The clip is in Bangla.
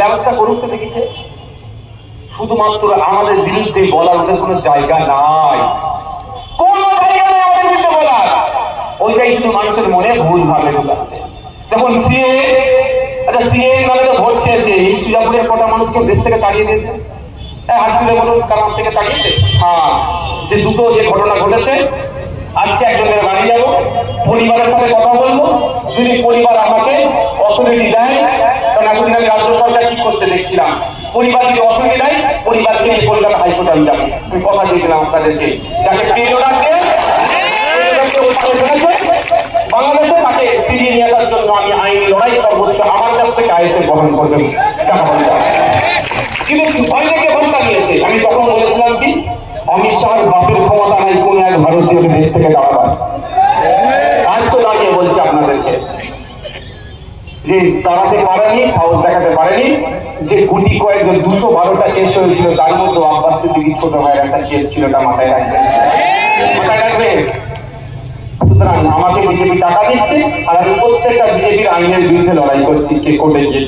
ব্যবস্থা তো শুধুমাত্র আমাদের বিরুদ্ধে বলার ওদের কোনো জায়গা নাই। ওইটাই শুধু মানুষের মনে ভুল ভাবে দেখুন, সিএ আচ্ছা এই কটা মানুষকে দেশ থেকে তাড়িয়ে হ্যাঁ হ্যাঁ যে দুটো যে ঘটনা ঘটেছে, আজকে একজনের পরিবারের সাথে কথা বলব। যদি পরিবার আমাকে অথরিটি দেয় কি করতে দেখছিলাম? পরিবার যদি অথরিটি দেয় পরিবারকে নিয়ে কলকাতা হাইকোর্টে আমি যাব। আমি কথা দিয়েছিলাম আপনাদেরকে। যাকে রাখবে বাংলাদেশে তাকে ফিরিয়ে নিয়ে আসার জন্য আমি আইন লড়াই সর্বোচ্চ আমার কাছ থেকে আইএসএ গ্রহণ করবেন কিন্তু থেকে ভোটটা নিয়েছে? আমি তখন বলেছিলাম কি, অমিত বাপের ক্ষমতা নাই, কোন এক ভারতীয়কে দেশ থেকে দাঁড়াবার আজ তো দাঁড়িয়ে বলছে আপনাদেরকে। যে দাঁড়াতে পারেনি, সাহস দেখাতে পারেনি, যে গুটি কয়েকজন দুশো বারোটা কেস হয়েছিল, তার মধ্যে আব্বাস সিদ্দিকি ছোট ভাইয়ের একটা কেস ছিল ওটা মাথায় রাখবে আমাকে বিজেপি টাকা দিচ্ছে, আর আমি প্রত্যেকটা বিজেপির আইনের বিরুদ্ধে লড়াই করছি, কে কোর্টে গিয়ে